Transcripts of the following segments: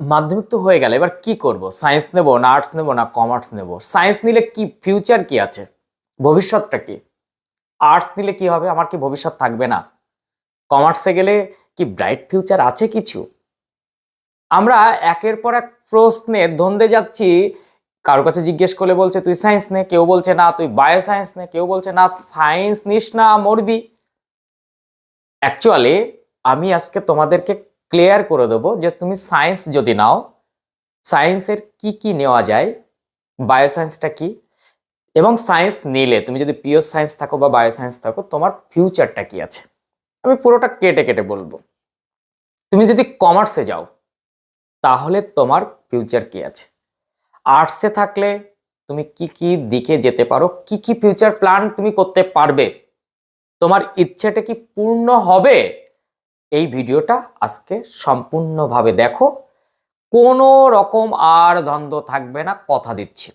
মাধ্যমিক তো হয়ে গেল, এবার কি করব? সায়েন্স নেব না আর্টস নেব না কমার্স নেব? সায়েন্স নিলে কি ফিউচার কি আছে? ভবিষ্যৎটা কি? আর্টস নিলে কি হবে? আমার কি ভবিষ্যৎ থাকবে না? কমার্সে গেলে কি ব্রাইট ফিউচার আছে কিছু? আমরা একের পর এক প্রশ্নে ধন্দে যাচ্ছি। কারোর কাছে জিজ্ঞেস করলে বলছে, তুই সায়েন্স নে? কেউ বলছে, না। তুই বায়ো সায়েন্স নে? কেউ বলছে, না। সায়েন্স নিস না, মরবি। অ্যাকচুয়ালি আমি আজকে তোমাদেরকে ক্লিয়ার করে দেবো যে তুমি সায়েন্স যদি নাও সায়েন্সের কি কি নেওয়া যায় বায়ো সায়েন্সটা কি? এবং সায়েন্স নিলে, তুমি যদি পিওর সায়েন্স থাকো বা বায়ো সায়েন্স থাকো, তোমার ফিউচারটা কি আছে? আমি পুরোটা কেটে কেটে বলব। তুমি যদি কমার্সে যাও, তাহলে তোমার ফিউচার কি আছে? আর্টসে থাকলে তুমি কি কি দিকে যেতে পারো, কি কি ফিউচার প্ল্যান তুমি করতে পারবে, তোমার ইচ্ছেটা কি পূর্ণ হবে? এই ভিডিওটা আজকে সম্পূর্ণভাবে দেখো। কোনো রকম আর দ্বন্দ্ব থাকবে না, কথা দিচ্ছি।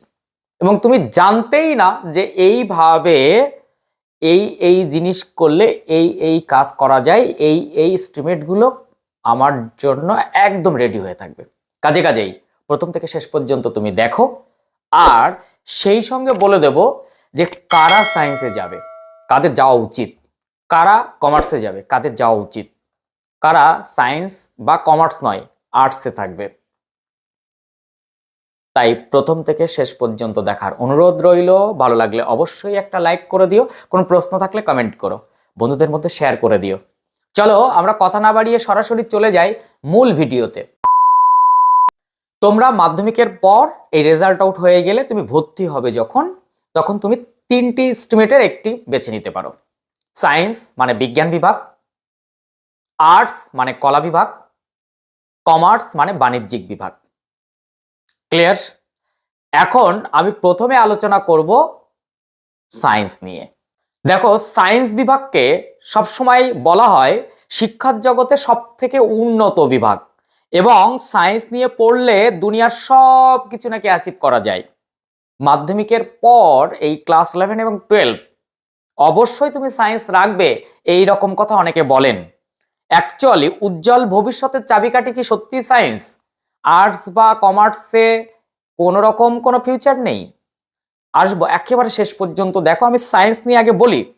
এবং তুমি জানতেই না যে এইভাবে এই এই জিনিস করলে এই এই কাজ করা যায়, এই এই স্টিমেটগুলো আমার জন্য একদম রেডি হয়ে থাকবে। কাজে কাজেই, প্রথম থেকে শেষ পর্যন্ত তুমি দেখো। আর সেই সঙ্গে বলে দেব যে কারা সায়েন্সে যাবে, কাদের যাওয়া উচিত, কারা কমার্সে যাবে, কাদের যাওয়া উচিত। কারা? সায়েন্স বা কমার্স নয়, আর্টসে থাকবে। তাই প্রথম থেকে শেষ পর্যন্ত দেখার অনুরোধ রইল। ভালো লাগলে অবশ্যই একটা লাইক করে দিও। কোনো প্রশ্ন থাকলে কমেন্ট করো। বন্ধুদের মধ্যে শেয়ার করে দিও। চলো, আমরা কথা না বাড়িয়ে সরাসরি চলে যাই মূল ভিডিওতে। তোমরা মাধ্যমিকের পর এই রেজাল্ট আউট হয়ে গেলে তুমি ভর্তি হবে যখন, তখন তুমি তিনটি স্টিমেটের একটি বেছে নিতে পারো। সায়েন্স মানে বিজ্ঞান বিভাগ আর্টস মানে কলা বিভাগ কমার্স মানে বাণিজ্যিক বিভাগ। ক্লিয়ার এখন আমি প্রথমে আলোচনা করব সায়েন্স নিয়ে। দেখো সায়েন্স বিভাগকে সবসময় বলা হয় শিক্ষার জগতে সব থেকে উন্নত বিভাগ এবং সায়েন্স নিয়ে পড়লে দুনিয়ার সব কিছু নাকি অ্যাচিভ করা যায়। মাধ্যমিকের পর এই ক্লাস ইলেভেন এবং টুয়েলভ অবশ্যই তুমি সায়েন্স রাখবে এই রকম কথা অনেকে বলেন। অ্যাকচুয়ালি উজ্জ্বল ভবিষ্যতের চাবিকাঠি কি সত্যি সায়েন্স আর্টস বা কমার্সে কোনো রকম কোনো ফিউচার নেই? আসব, একেবারে শেষ পর্যন্ত। দেখো, আমি সায়েন্স নিয়ে আগে বলি।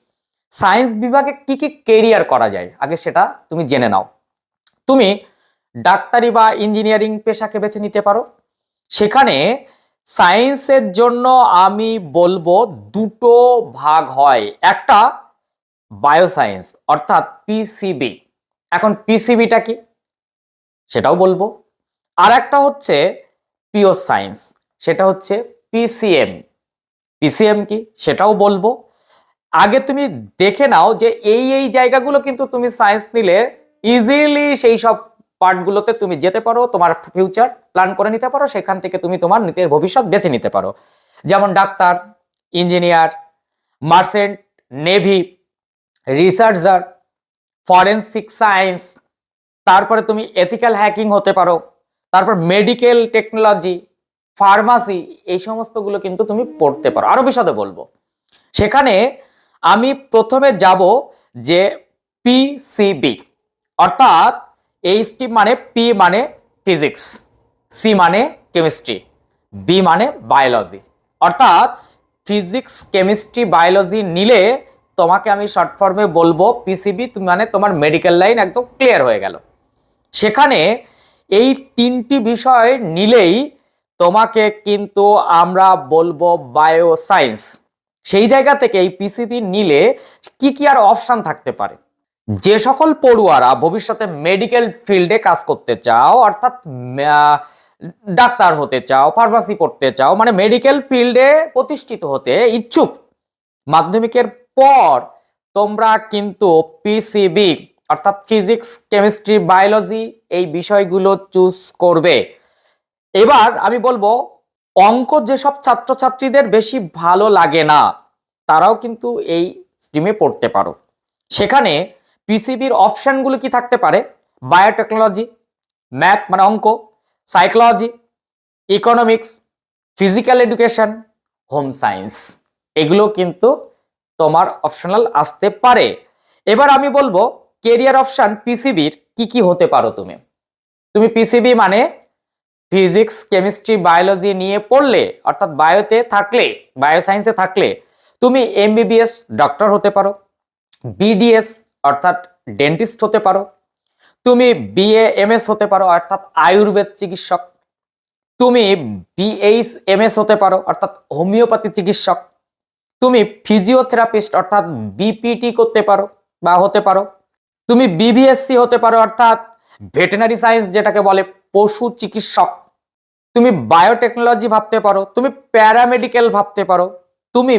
সায়েন্স বিভাগে কি কি কেরিয়ার করা যায়? আগে সেটা তুমি জেনে নাও। তুমি ডাক্তারি বা ইঞ্জিনিয়ারিং পেশাকে বেছে নিতে পারো। সেখানে সায়েন্সের জন্য আমি বলব দুটো ভাগ হয়। একটা বায়োসায়েন্স অর্থাৎ পিসিবি এখন পিসিবিটা কি? সেটাও বলব। আর একটা হচ্ছে পিওর সায়েন্স সেটা হচ্ছে পিসিএম পিসিএম কি? সেটাও বলব। আগে তুমি দেখে নাও যে এই এই জায়গাগুলো কিন্তু তুমি সায়েন্স নিলে ইজিলি সেই সব পার্টগুলোতে তুমি যেতে পারো, তোমার ফিউচার প্ল্যান করে নিতে পারো, সেখান থেকে তুমি তোমার নিজের ভবিষ্যৎ বেছে নিতে পারো। যেমন doctor engineer merchant navy researcher forensic science তারপরে তুমি এথিক্যাল হ্যাকিং হতে পারো, তারপর মেডিকেল টেকনোলজি ফার্মাসি এই সমস্তগুলো কিন্তু তুমি পড়তে পারো। আরও বিশদে বলব। সেখানে আমি প্রথমে যাব যে পিসিবি অর্থাৎ এই স্টিম মানে পি মানে ফিজিক্স সি মানে কেমিস্ট্রি বি মানে বায়োলজি অর্থাৎ ফিজিক্স কেমিস্ট্রি বায়োলজি নিলে তোমাকে আমি শর্ট ফর্মে বলব পিসিবি মানে তোমার মেডিকেল লাইন একদম ক্লিয়ার হয়ে গেল। সেখানে এই তিনটি বিষয় নিলেই তোমাকে কিন্তু আমরা বলব বায়ো সায়েন্স সেই জায়গা থেকে এই পিসিবি নিলে কি কি আর অপশান থাকতে পারে? যে সকল পড়ুয়ারা ভবিষ্যতে মেডিকেল ফিল্ডে কাজ করতে চাও, অর্থাৎ ডাক্তার হতে চাও ফার্মাসি পড়তে চাও মানে মেডিকেল ফিল্ডে প্রতিষ্ঠিত হতে ইচ্ছুক, মাধ্যমিকের পর তোমরা কিন্তু পিসিবি, অর্থাৎ ফিজিক্স, কেমিস্ট্রি, বায়োলজি এই বিষয়গুলো চুজ করবে। এবার আমি বলব, অঙ্ক যেসব ছাত্রছাত্রীদের বেশি ভালো লাগে না, তারাও কিন্তু এই স্ট্রিমে পড়তে পারো। সেখানে পিসিবির অপশানগুলো কি থাকতে পারে? বায়োটেকনোলজি, ম্যাথ মানে অঙ্ক, psychology, economics, physical education, home science. এগুলো কিন্তু তোমার অপশনাল আসতে পারে। এবার আমি বলব কেরিয়ার অপশন পিসিবির কি কি হতে পারো তুমি? তুমি পিসিবি মানে ফিজিক্স কেমিস্ট্রি বায়োলজি নিয়ে পড়লে, অর্থাৎ বায়োতে থাকলে বায়োসায়েন্সে থাকলে, তুমি এমবিবিএস ডক্টর হতে পারো বিডিএস অর্থাৎ ডেন্টিস্ট হতে পারো, তুমি বিএ এমএস হতে পারো, অর্থাৎ আয়ুর্বেদ চিকিৎসক, তুমি বিএইচ এমএস হতে পারো, অর্থাৎ হোমিওপ্যাথি চিকিৎসক তুমি ফিজিওথেরাপিস্ট অর্থাৎ বিপিটি করতে পারো বা হতে পারো। তুমি বিবিএসসি হতে পারো, অর্থাৎ ভেটেনারি সায়েন্স যেটাকে বলে পশু চিকিৎসক। তুমি বায়োটেকনোলজি ভাবতে পারো, তুমি প্যারামেডিক্যাল ভাবতে পারো, তুমি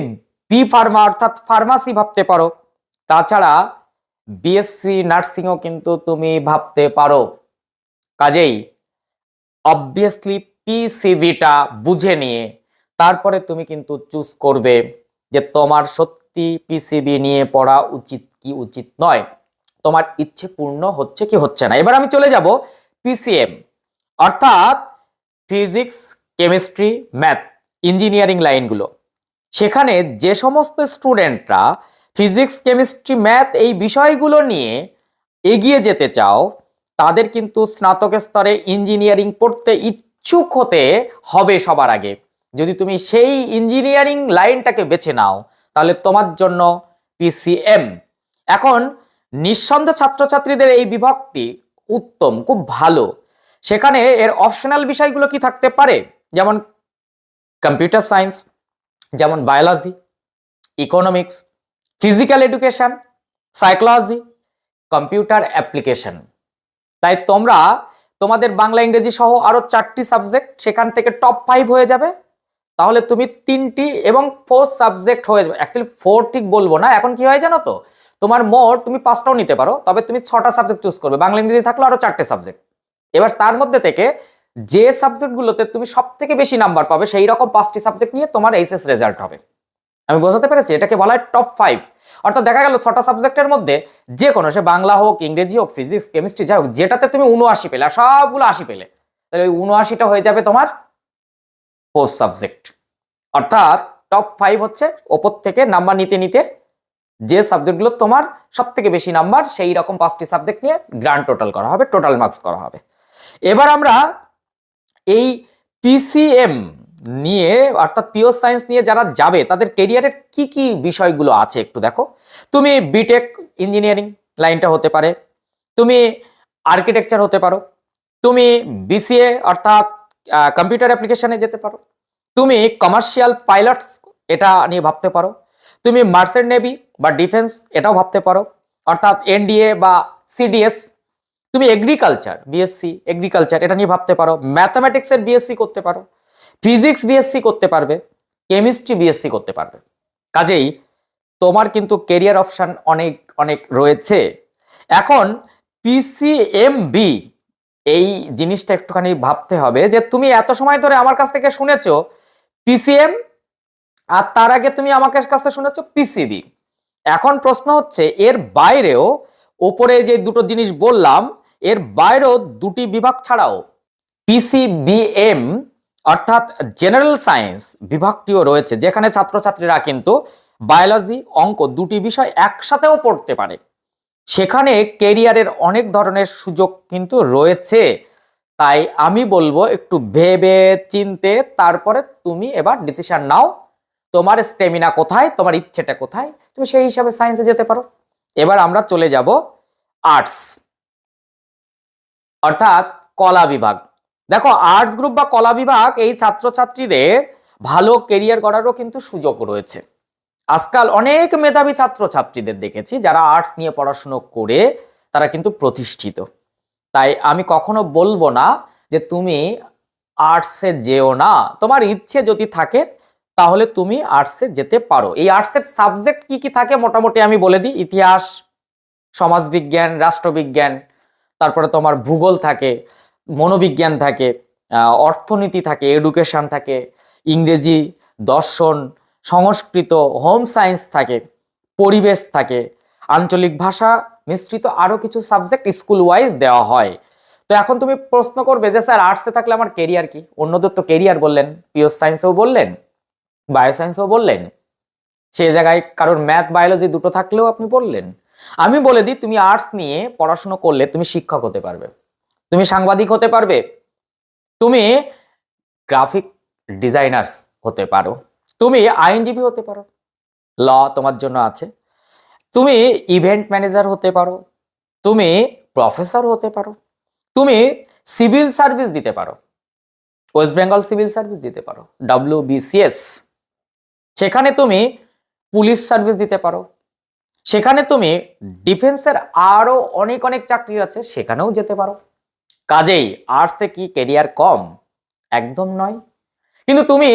বি ফার্মা অর্থাৎ ফার্মাসি ভাবতে পারো। তাছাড়া বিএসসি নার্সিংও কিন্তু তুমি ভাবতে পারো। কাজেই অবভিয়াসলি পিসিবিটা বুঝে নিয়ে তারপরে তুমি কিন্তু চুজ করবে। যে তোমার সত্যি পিসিবি নিয়ে পড়া উচিত কি উচিত নয়। তোমার ইচ্ছে পূর্ণ হচ্ছে কি হচ্ছে না। এবার আমি চলে যাব পিসিএম অর্থাৎ ফিজিক্স, কেমিস্ট্রি, ম্যাথ, ইঞ্জিনিয়ারিং লাইনগুলো। সেখানে যে সমস্ত স্টুডেন্টরা ফিজিক্স, কেমিস্ট্রি, ম্যাথ এই বিষয়গুলো নিয়ে এগিয়ে যেতে চাও, তাদের কিন্তু স্নাতক স্তরে ইঞ্জিনিয়ারিং পড়তে ইচ্ছুক হতে হবে সবার আগে। যদি তুমি সেই ইঞ্জিনিয়ারিং লাইনটাকে বেছে নাও, তাহলে তোমার জন্য পিসিএম এখন নিঃসন্দেহ ছাত্রছাত্রীদের এই বিভাগটি উত্তম, খুব ভালো। সেখানে এর অপশনাল বিষয়গুলো কি থাকতে পারে? যেমন কম্পিউটার সায়েন্স যেমন biology economics physical education psychology computer application তাই তোমরা তোমাদের বাংলা, ইংরেজি সহ আরও চারটি সাবজেক্ট সেখান থেকে টপ ফাইভ হয়ে যাবে। তাহলে তুমি তিনটি এবং ফোর সাবজেক্ট হয়ে যাবে। অ্যাকচুয়ালি ফোর ঠিক বলব না। এখন কি হয় জানো তো? তোমার মোট তুমি পাঁচটাও নিতে পারো, তবে তুমি ছটা সাবজেক্ট চুজ করবে। বাংলা, ইংরেজি থাকল আরও চারটে সাবজেক্ট এবার তার মধ্যে থেকে যে সাবজেক্টগুলোতে তুমি সব থেকে বেশি নাম্বার পাবে, সেই রকম পাঁচটি সাবজেক্ট নিয়ে তোমার এইচএস রেজাল্ট হবে। আমি বোঝাতে পেরেছি? এটাকে বলা হয় টপ ফাইভ অর্থাৎ দেখা গেল ছটা সাবজেক্টের মধ্যে যে কোনো সে বাংলা হোক, ইংরেজি হোক ফিজিক্স কেমিস্ট্রি যাই হোক, যেটাতে তুমি উনআশি পেলে, আর সবগুলো আশি পেলে, তাহলে ওই উনআশিটা হয়ে যাবে তোমার পোস্ট সাবজেক্ট অর্থাৎ টপ ফাইভ হচ্ছে ওপর থেকে নাম্বার নিতে নিতে যে সাবজেক্টগুলো তোমার সব থেকে বেশি নাম্বার সেই রকম পাঁচটি সাবজেক্ট নিয়ে গ্রান্ড টোটাল করা হবে টোটাল মার্কস করা হবে। এবার আমরা এই পিসিএম নিয়ে অর্থাৎ পিওর সায়েন্স নিয়ে যারা যাবে, তাদের কেরিয়ারের কি কি বিষয়গুলো আছে একটু দেখো। তুমি বিটেক ইঞ্জিনিয়ারিং লাইনটা হতে পারে, তুমি আর্কিটেকচার হতে পারো, তুমি বিসিএ অর্থাৎ কম্পিউটার অ্যাপ্লিকেশানে যেতে পারো তুমি কমার্শিয়াল পাইলটস এটা নিয়ে ভাবতে পারো। তুমি মার্সেন্ট নেভি বা ডিফেন্স এটাও ভাবতে পারো। অর্থাৎ এনডিএ বা সিডিএস তুমি এগ্রিকালচার বিএসসি এগ্রিকালচার এটা নিয়ে ভাবতে পারো। ম্যাথামেটিক্সের বিএসসি করতে পারো। ফিজিক্স বিএসসি করতে পারবে। কেমিস্ট্রি বিএসসি করতে পারবে। কাজেই তোমার কিন্তু কেরিয়ার অপশান অনেক অনেক রয়েছে। এখন পিসিএমবি এই জিনিসটা একটুখানি ভাবতে হবে যে তুমি এত সময় ধরে আমার কাছ থেকে শুনেছো পিসিএম আর তার আগে তুমি আমাকে কাছ শুনেছো পিসিবি এখন প্রশ্ন হচ্ছে, এর বাইরেও ওপরে যে দুটো জিনিস বললাম, এর বাইরেও দুটি বিভাগ ছাড়াও পিসিবিএম অর্থাৎ জেনারেল সায়েন্স বিভাগটিও রয়েছে, যেখানে ছাত্রছাত্রীরা কিন্তু বায়োলজি অঙ্ক দুটি বিষয় একসাথেও পড়তে পারে। সেখানে কেরিয়ারের অনেক ধরনের সুযোগ কিন্তু রয়েছে। তাই আমি বলব একটু ভেবে চিনতে, তারপরে তুমি এবার ডিসিশন নাও, তোমার স্টেমিনা কোথায়, তোমার ইচ্ছেটা কোথায়, তুমি সেই হিসাবে সায়েন্সে যেতে পারো। এবার আমরা চলে যাব আর্টস অর্থাৎ কলা বিভাগ। দেখো আর্টস গ্রুপ বা কলা বিভাগ এই ছাত্রছাত্রীদের ভালো কেরিয়ার করারও কিন্তু সুযোগ রয়েছে। আজকাল অনেক মেধাবী ছাত্রছাত্রীদের দেখেছি, যারা আর্টস নিয়ে পড়াশুনো করে তারা কিন্তু প্রতিষ্ঠিত। তাই আমি কখনো বলব না যে তুমি আর্টসে যেও না। তোমার ইচ্ছে যদি থাকে, তাহলে তুমি আর্টসে যেতে পারো। এই আর্টসের সাবজেক্ট কি কি থাকে মোটামুটি আমি বলে দিই। ইতিহাস, সমাজবিজ্ঞান, রাষ্ট্রবিজ্ঞান, তারপরে তোমার ভূগোল থাকে, মনোবিজ্ঞান থাকে অর্থনীতি থাকে এডুকেশন থাকে, ইংরেজি, দর্শন, সংস্কৃত হোম সায়েন্স থাকে, পরিবেশ থাকে আঞ্চলিক ভাষা মিশ্রিত আরও কিছু সাবজেক্ট স্কুল ওয়াইজ দেওয়া হয়। তো এখন তুমি প্রশ্ন করবে যে, স্যার আর্টসে থাকলে আমার কেরিয়ার কি? অন্যদের তো কেরিয়ার বললেন পিওর সায়েন্সেও বললেন বায়োসায়েন্সেও বললেন। সে জায়গায় কারোর ম্যাথ বায়োলজি দুটো থাকলেও আপনি বললেন। আমি বলে দিই, তুমি আর্টস নিয়ে পড়াশুনো করলে তুমি শিক্ষক হতে পারবে। তুমি সাংবাদিক হতে পারবে। তুমি গ্রাফিক ডিজাইনার্স হতে পারো। তুমি আইনজীবী হতে পারো। ল তোমার জন্য আছে। তুমি ইভেন্ট ম্যানেজার হতে পারো, তুমি প্রফেসর হতে পারো, তুমি সিভিল সার্ভিস দিতে পারো ওয়েস্ট বেঙ্গল সিভিল সার্ভিস দিতে পারো ডাব্লিউ বিসিএস সেখানে তুমি পুলিশ সার্ভিস দিতে পারো, সেখানে তুমি ডিফেন্সের আরও অনেক অনেক চাকরি আছে, সেখানেও যেতে পারো। কাজেই আর্টসে কি কেরিয়ার কম? একদম নয়। কিন্তু তুমি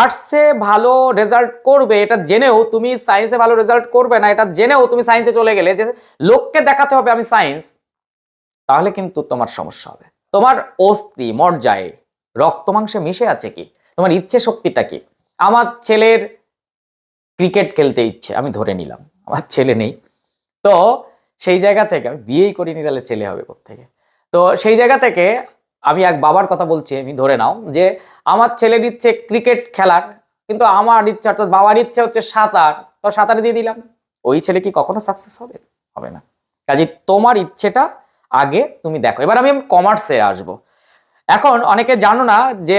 আর্টসে ভালো রেজাল্ট করবে, এটা জেনেও তুমি সায়েন্সে ভালো রেজাল্ট করবে না, এটা জেনেও তুমি সায়েন্সে চলে গেলে যে লোককে দেখাতে হবে আমি সায়েন্স তাহলে কিন্তু তোমার সমস্যা হবে। তোমার অস্থি মর্যায় রক্ত মাংসে মিশে আছে কি? তোমার ইচ্ছে শক্তিটা কি? আমার ছেলের ক্রিকেট খেলতে ইচ্ছে, আমি ধরে নিলাম, আমার ছেলে নেই। তো সেই জায়গা থেকে, আমি বিয়েই করিনি তাহলে ছেলে হবে থেকে তো সেই জায়গা থেকে আমি এক বাবার কথা বলছি, আমি ধরে নাও, যে আমার ছেলের ইচ্ছে ক্রিকেট খেলার, কিন্তু আমার ইচ্ছা, অর্থাৎ বাবার ইচ্ছে হচ্ছে সাঁতার, তো সাঁতার দিয়ে দিলাম। ওই ছেলে কি কখনো সাকসেস হবে? হবে না। কাজে তোমার ইচ্ছেটা আগে তুমি দেখো। এবার আমি কমার্সে আসব। এখন অনেকে জানো না যে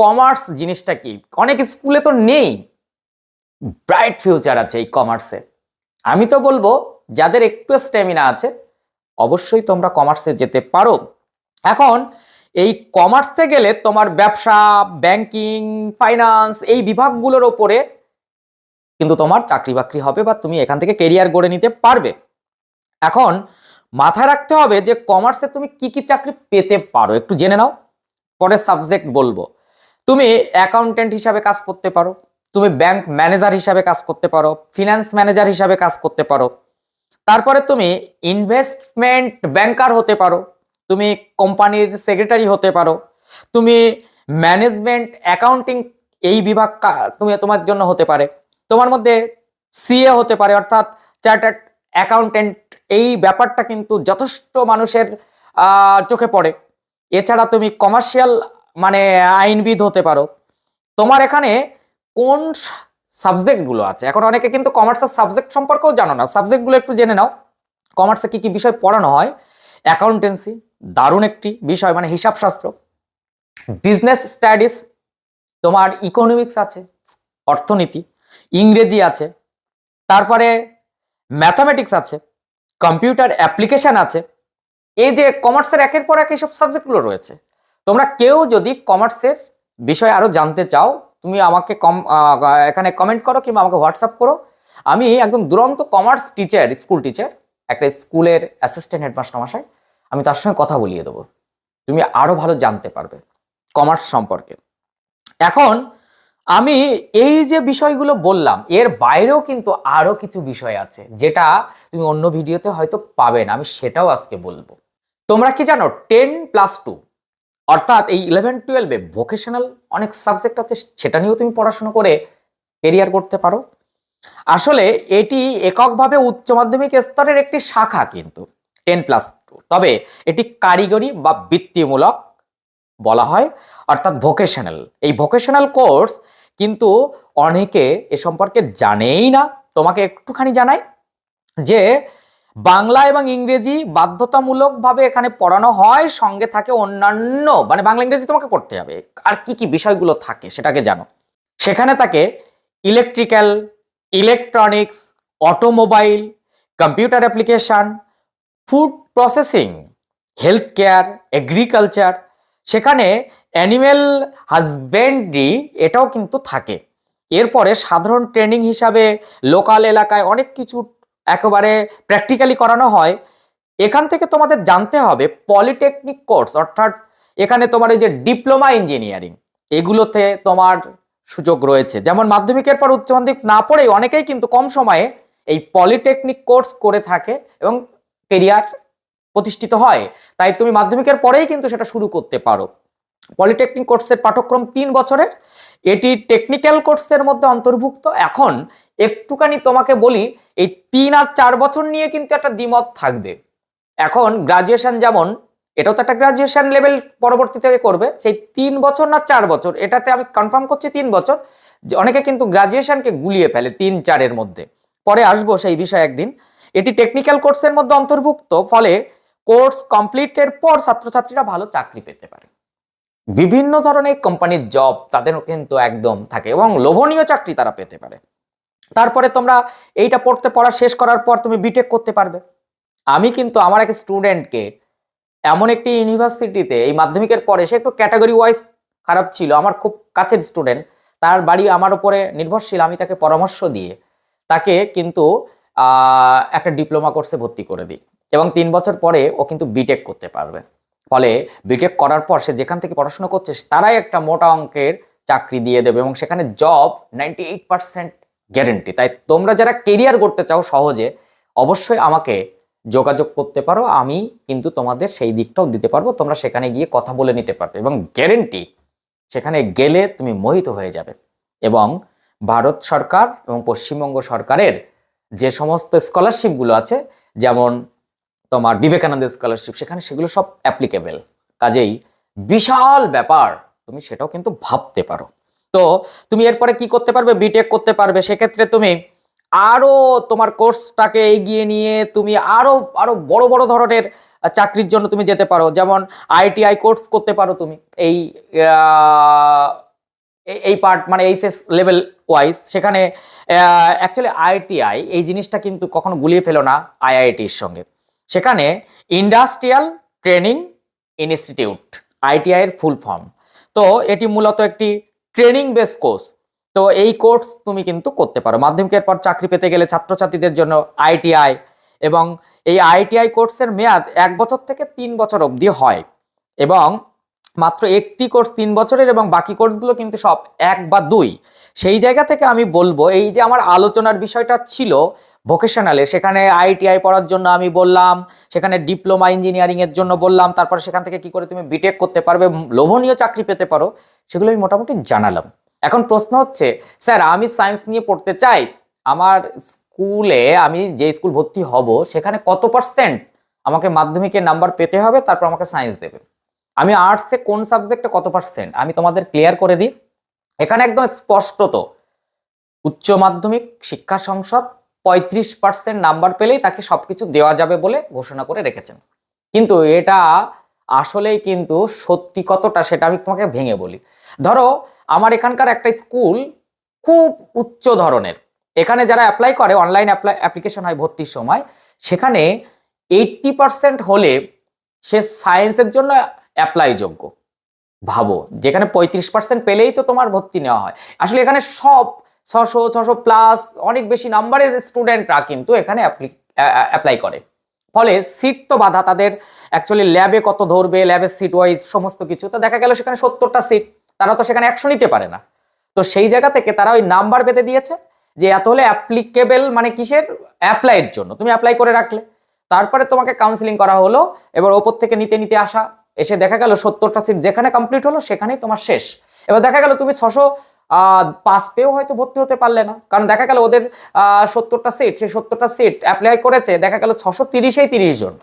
কমার্স জিনিসটা কি? অনেক স্কুলে তো নেই। ব্রাইট ফিউচার আছে এই কমার্সে আমি তো বলব, যাদের একটু স্ট্যামিনা আছে, অবশ্যই তোমরা কমার্সে যেতে পারো। এখন এই কমার্সে গেলে তোমার ব্যবসা ব্যাংকিং ফাইন্যান্স এই বিভাগগুলোর ওপরে কিন্তু তোমার চাকরি বাকরি হবে বা তুমি এখান থেকে কেরিয়ার গড়ে নিতে পারবে। এখন মাথায় রাখতে হবে যে কমার্সে তুমি কি কি চাকরি পেতে পারো, একটু জেনে নাও। পরে সাবজেক্ট বলব। তুমি অ্যাকাউন্টেন্ট হিসাবে কাজ করতে পারো, তুমি ব্যাংক ম্যানেজার হিসাবে কাজ করতে পারো ফিনান্স ম্যানেজার হিসাবে কাজ করতে পারো। তারপরে তুমি ইনভেস্টমেন্ট ব্যাংকার হতে পারো। তুমি কোম্পানির সেক্রেটারি হতে পারো। তুমি ম্যানেজমেন্ট অ্যাকাউন্টিং এই বিভাগ তুমি তোমার জন্য হতে পারে। তোমার মধ্যে সিএ হতে পারে, অর্থাৎ চার্টার্ড অ্যাকাউন্টেন্ট এই ব্যাপারটা কিন্তু যথেষ্ট মানুষের চোখে পড়ে। এছাড়া তুমি কমার্শিয়াল মানে আইনবিদ হতে পারো। তোমার এখানে কোন সাবজেক্টগুলো আছে? এখন অনেকে কিন্তু কমার্সের সাবজেক্ট সম্পর্কেও জানো না। সাবজেক্টগুলো একটু জেনে নাও। কমার্সে কি কি বিষয় পড়ানো হয়? অ্যাকাউন্টেন্সি দারুণ একটি বিষয় মানে হিসাবশাস্ত্র। বিজনেস স্টাডিজ তোমার ইকোনমিক্স আছে, অর্থনীতি, ইংরেজি আছে, তারপরে ম্যাথামেটিক্স আছে কম্পিউটার অ্যাপ্লিকেশন আছে, এই যে কমার্সের একের পর এক এইসব সাবজেক্টগুলো রয়েছে। তোমরা কেউ যদি কমার্সের বিষয়ে আরও জানতে চাও, তুমি আমাকে কম এখানে কমেন্ট করো কিংবা আমাকে হোয়াটসঅ্যাপ করো। আমি একদম দুরন্ত কমার্স টিচার স্কুল টিচার একটা স্কুলের অ্যাসিস্ট্যান্ট হেডমাস্টার মশাই আমি তার সঙ্গে কথা বলিয়ে দেবো। তুমি আরও ভালো জানতে পারবে কমার্স সম্পর্কে। এখন আমি এই যে বিষয়গুলো বললাম, এর বাইরেও কিন্তু আরও কিছু বিষয় আছে যেটা তুমি অন্য ভিডিওতে হয়তো পাবে না, আমি সেটাও আজকে বলব। তোমরা কি জানো টেন প্লাস টু অর্থাৎ এই ইলেভেন টুয়েলভে ভোকেশনাল অনেক সাবজেক্ট আছে, সেটা নিয়েও তুমি পড়াশোনা করে কেরিয়ার করতে পারো। আসলে এটি এককভাবে উচ্চ মাধ্যমিক স্তরের একটি শাখা কিন্তু টেন প্লাস তবে এটি কারিগরি বা বৃত্তিমূলক বলা হয়, অর্থাৎ ভোকেশনাল এই ভোকেশনাল কোর্স কিন্তু অনেকে এ সম্পর্কে জানেই না। তোমাকে একটুখানি জানাই যে বাংলা এবং ইংরেজি বাধ্যতামূলকভাবে এখানে পড়ানো হয়, সঙ্গে থাকে অন্যান্য মানে বাংলা ইংরেজি তোমাকে পড়তে হবে। আর কি কি বিষয়গুলো থাকে সেটাকে জানো। সেখানে থাকে electrical electronics automobile computer application food processing health care agriculture সেখানে অ্যানিমেল হাজবেন্ড্রি এটাও কিন্তু থাকে। এরপরে সাধারণ ট্রেনিং হিসাবে লোকাল এলাকায় অনেক কিছু একেবারে প্র্যাকটিক্যালি করানো হয়। এখান থেকে তোমাদের জানতে হবে পলিটেকনিক কোর্স অর্থাৎ এখানে তোমার এই যে ডিপ্লোমা ইঞ্জিনিয়ারিং এগুলোতে তোমার সুযোগ রয়েছে। যেমন মাধ্যমিকের পর উচ্চ মাধ্যমিক না পড়েই অনেকেই কিন্তু কম সময়ে এই পলিটেকনিক কোর্স করে থাকে এবং কেরিয়ার প্রতিষ্ঠিত হয়। তাই তুমি মাধ্যমিকের পরেই কিন্তু সেটা শুরু করতে পারো। পলিটেকনিক কোর্সের পাঠ্যক্রম তিন বছরের। এটি টেকনিক্যাল কোর্সের মধ্যে অন্তর্ভুক্ত। এখন একটুখানি তোমাকে বলি, এই তিন আর চার বছর নিয়ে কিন্তু একটা দ্বিমত থাকবে। এখন গ্রাজুয়েশন যেমন, এটাও তো একটা গ্রাজুয়েশন লেভেল পরবর্তীতে করবে। সেই তিন বছর না চার বছর, এটাতে আমি কনফার্ম করছি তিন বছর, যে অনেকে কিন্তু গ্রাজুয়েশনকে গুলিয়ে ফেলে তিন চারের মধ্যে। পরে আসব সেই বিষয়ে একদিন। এটি টেকনিক্যাল কোর্সের মধ্যে অন্তর্ভুক্ত, ফলে কোর্স কমপ্লিটের পর ছাত্রছাত্রীরা ভালো চাকরি পেতে পারে। বিভিন্ন ধরনের কোম্পানির জব তাদের কিন্তু একদম থাকে এবং লোভনীয় চাকরি তারা পেতে পারে। তারপরে তোমরা এইটা পড়তে পড়া শেষ করার পর তুমি বিটেক করতে পারবে। আমি কিন্তু আমার এক স্টুডেন্টকে এমন একটি ইউনিভার্সিটিতে এই মাধ্যমিকের পরে সে একটু ক্যাটাগরি ওয়াইজ খারাপ ছিল, আমার খুব কাছের স্টুডেন্ট, তার বাড়ি আমার উপরে নির্ভরশীল, আমি তাকে পরামর্শ দিয়ে তাকে কিন্তু একটা ডিপ্লোমা কোর্সে ভর্তি করে দিই। এবং তিন বছর পরে ও কিন্তু বিটেক করতে পারবে। ফলে বিটেক করার পর সে যেখান থেকে পড়াশোনা করছে, তারাই একটা মোটা অঙ্কের চাকরি দিয়ে দেবে এবং সেখানে job ninety eight percent guarantee তাই তোমরা যারা কেরিয়ার করতে চাও সহজে, অবশ্যই আমাকে যোগাযোগ করতে পারো। আমি কিন্তু তোমাদের সেই দিকটাও দিতে পারব। তোমরা সেখানে গিয়ে কথা বলে নিতে পারবে এবং গ্যারেন্টি সেখানে গেলে তুমি মোহিত হয়ে যাবে। এবং ভারত সরকার এবং পশ্চিমবঙ্গ সরকারের যে সমস্ত স্কলারশিপগুলো আছে, যেমন তোমার বিবেকানন্দ স্কলারশিপ সেখানে সেগুলো সব অ্যাপ্লিকেবল কাজেই বিশাল ব্যাপার, তুমি সেটাও কিন্তু ভাবতে পারো। তো তুমি এরপরে কি করতে পারবে? বিটেক করতে পারবে। সেক্ষেত্রে তুমি আরও তোমার কোর্সটাকে এগিয়ে নিয়ে তুমি আরও আরও বড় বড় ধরনের চাকরির জন্য তুমি যেতে পারো। যেমন আইটিআই কোর্স করতে পারো তুমি। এই এই- এই পার্ট মানে এইচএস লেভেল ওয়াইজ সেখানে অ্যাকচুয়ালি আইটিআই এই জিনিসটা কিন্তু কখনো গুলিয়ে ফেলো না আইআইটির সঙ্গে। সেখানে ইন্ডাস্ট্রিয়াল ট্রেনিং ইনস্টিটিউট আইটিআই এর ফুল ফর্ম তো এটি মূলত একটি ট্রেনিং বেস কোর্স তো এই কোর্স তুমি কিন্তু করতে পারো। মাধ্যমিকের পর চাকরি পেতে গেলে ছাত্রছাত্রীদের জন্য আইটিআই এবং এই আইটিআই কোর্সের মেয়াদ এক বছর থেকে তিন বছর অবধি হয় এবং মাত্র একটি কোর্স তিন বছরের এবং বাকি কোর্সগুলো কিন্তু সব এক বা দুই। সেই জায়গা থেকে আমি বলব, এই যে আমার আলোচনার বিষয়টা ছিল ভোকেশনালে সেখানে আইটিআই পড়ার জন্য আমি বললাম, সেখানে ডিপ্লোমা ইঞ্জিনিয়ারিং এর জন্য বললাম, তারপর সেখান থেকে কি করে তুমি বিটেক করতে পারবে, লোভনীয় চাকরি পেতে পারো, সেগুলো আমি মোটামুটি জানালাম। এখন প্রশ্ন হচ্ছে, স্যার, আমি সায়েন্স নিয়ে পড়তে চাই, আমার স্কুলে আমি যে স্কুল ভর্তি হব, সেখানে কত পার্সেন্ট আমাকে মাধ্যমিকের নাম্বার পেতে হবে, তারপর আমাকে সায়েন্স দেবে? আমি আর্টসে কোন সাবজেক্টে কত পার্সেন্ট আমি তোমাদের ক্লিয়ার করে দিই। এখানে একদম স্পষ্টত, উচ্চ মাধ্যমিক শিক্ষা সংসদ পঁয়ত্রিশ পার্সেন্ট নাম্বার পেলেই তাকে সব কিছু দেওয়া যাবে বলে ঘোষণা করে রেখেছেন। কিন্তু এটা আসলেই কিন্তু সত্যি কতটা সেটা আমি তোমাকে ভেঙে বলি। ধরো, আমার এখানকার একটা স্কুল খুব উচ্চ ধরনের। এখানে যারা অ্যাপ্লাই করে অনলাইন অ্যাপ্লাই অ্যাপ্লিকেশন হয় ভর্তির সময়, সেখানে এইটটি পার্সেন্ট হলে সে সায়েন্সের জন্য অ্যাপ্লাই যোগ্য। ভাবো, যেখানে পঁয়ত্রিশ পার্সেন্ট পেলেই তো তোমার ভর্তি নেওয়া হয়। আসলে এখানে সব ছশো ছশো প্লাস অনেক বেশি নাম্বারের স্টুডেন্টরা কিন্তু এখানে অ্যাপ্লাই করে। ফলে সিট তো বাধা, তাদের অ্যাকচুয়ালি ল্যাবে কত ধরবে ল্যাবের সিট ওয়াইজ সমস্ত কিছু। তো দেখা গেল সেখানে সত্তরটা সিট তারা তো সেখানে একশো নিতে পারে না। তো সেই জায়গা থেকে তারা ওই নাম্বার বেঁধে দিয়েছে, যে এত হলে অ্যাপ্লিকেবেল মানে কিসের? অ্যাপ্লাইয়ের জন্য। তুমি অ্যাপ্লাই করে রাখলে। তারপরে তোমাকে কাউন্সিলিং করা হলো, এবার ওপর থেকে নিতে নিতে আসা। এসে দেখা গেল সত্তরটা সিট যেখানে কমপ্লিট হলো, সেখানেই তোমার শেষ। এবার দেখা গেল তুমি ছশো পাস পেয়েও হয়তো ভর্তি হতে পারলে না। কারণ দেখা গেল ওদের সত্তরটা সিট সেই সত্তরটা সিট অ্যাপ্লাই করেছে, দেখা গেল ছশো তিরিশেই তিরিশ জন।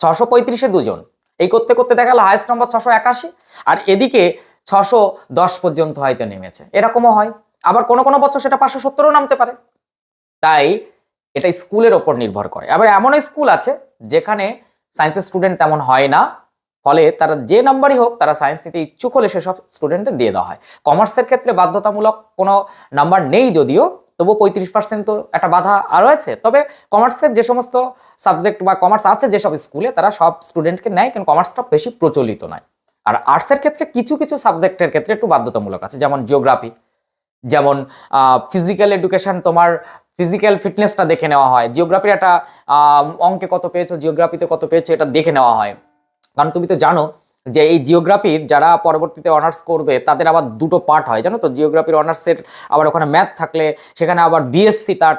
ছশো পঁয়ত্রিশে দুজন। এই করতে করতে দেখা গেল হায়েস্ট নম্বর ছশো একাশি। আর এদিকে ছশো দশ পর্যন্ত হয়তো নেমেছে। এরকমও হয়। আবার কোনো কোনো বছর সেটা পাঁচশো সত্তরও নামতে পারে। তাই এটা স্কুলের ওপর নির্ভর করে। আবার এমন স্কুল আছে যেখানে সায়েন্সের স্টুডেন্ট তেমন হয় না। ফলে তারা যে নাম্বারই হোক, তারা সায়েন্স নিতে ইচ্ছুক হলে সেসব স্টুডেন্টদের দিয়ে দেওয়া হয়। কমার্সের ক্ষেত্রে বাধ্যতামূলক কোনো নাম্বার নেই যদিও তবু পঁয়ত্রিশ পার্সেন্ট তো একটা বাধা আর রয়েছে। তবে কমার্সের যে সমস্ত সাবজেক্ট বা কমার্স আছে যেসব স্কুলে তারা সব স্টুডেন্টকে নেয়, কারণ কমার্সটা বেশি প্রচলিত নয়। আর আর্টসের ক্ষেত্রে কিছু কিছু সাবজেক্টের ক্ষেত্রে একটু বাধ্যতামূলক আছে, যেমন জিওগ্রাফি যেমন ফিজিক্যাল এডুকেশন তোমার ফিজিক্যাল ফিটনেসটা দেখে নেওয়া হয়। জিওগ্রাফির একটা অঙ্কে কত পেয়েছ জিওগ্রাফিতে কত পেয়েছ, এটা দেখে নেওয়া হয়। কারণ তুমি তো জানো যে এই জিওগ্রাফির যারা পরবর্তীতে অনার্স করবে, তাদের আবার দুটো পার্ট হয়, জানো তো? জিওগ্রাফির অনার্সের আবার ওখানে ম্যাথ থাকলে, সেখানে আবার বিএসসি তার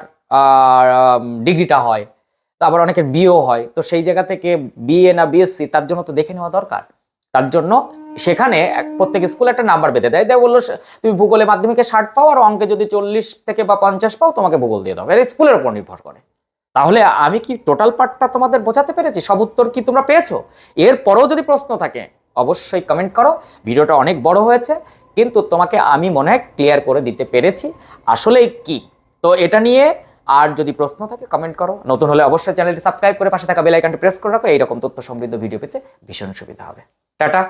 ডিগ্রিটা হয়, তো আবার অনেকের বিও হয়, তো সেই জায়গা থেকে বিএ না বিএসসি তার জন্য তো দেখে নেওয়া দরকার। তার জন্য সেখানে প্রত্যেক স্কুলে একটা নাম্বার বেঁধে দেয় দেয় বলল, তুমি ভূগোলে মাধ্যমিকে ষাট পাও, আর অঙ্কে যদি চল্লিশ থেকে বা পঞ্চাশ পাও, তোমাকে ভূগোল দিয়ে দেবে এটা স্কুলের উপর নির্ভর করে। তাহলে আমি কি টোটাল পার্টটা তোমাদের বোঝাতে পেরেছি? সব উত্তর কি তোমরা পেয়েছ? এরপরেও যদি প্রশ্ন থাকে, অবশ্যই কমেন্ট করো। ভিডিওটা অনেক বড় হয়েছে, কিন্তু তোমাকে আমি মনে হয় ক্লিয়ার করে দিতে পেরেছি। আসলে কি? তো এটা নিয়ে আর যদি প্রশ্ন থাকে কমেন্ট করো। নতুন হলে অবশ্যই চ্যানেলটি সাবস্ক্রাইব করে পাশে থাকা বেল আইকনটি প্রেস করে রাখো। এইরকম তথ্য সমৃদ্ধ ভিডিও পেতে ভীষণ সুবিধা হবে। টাটা!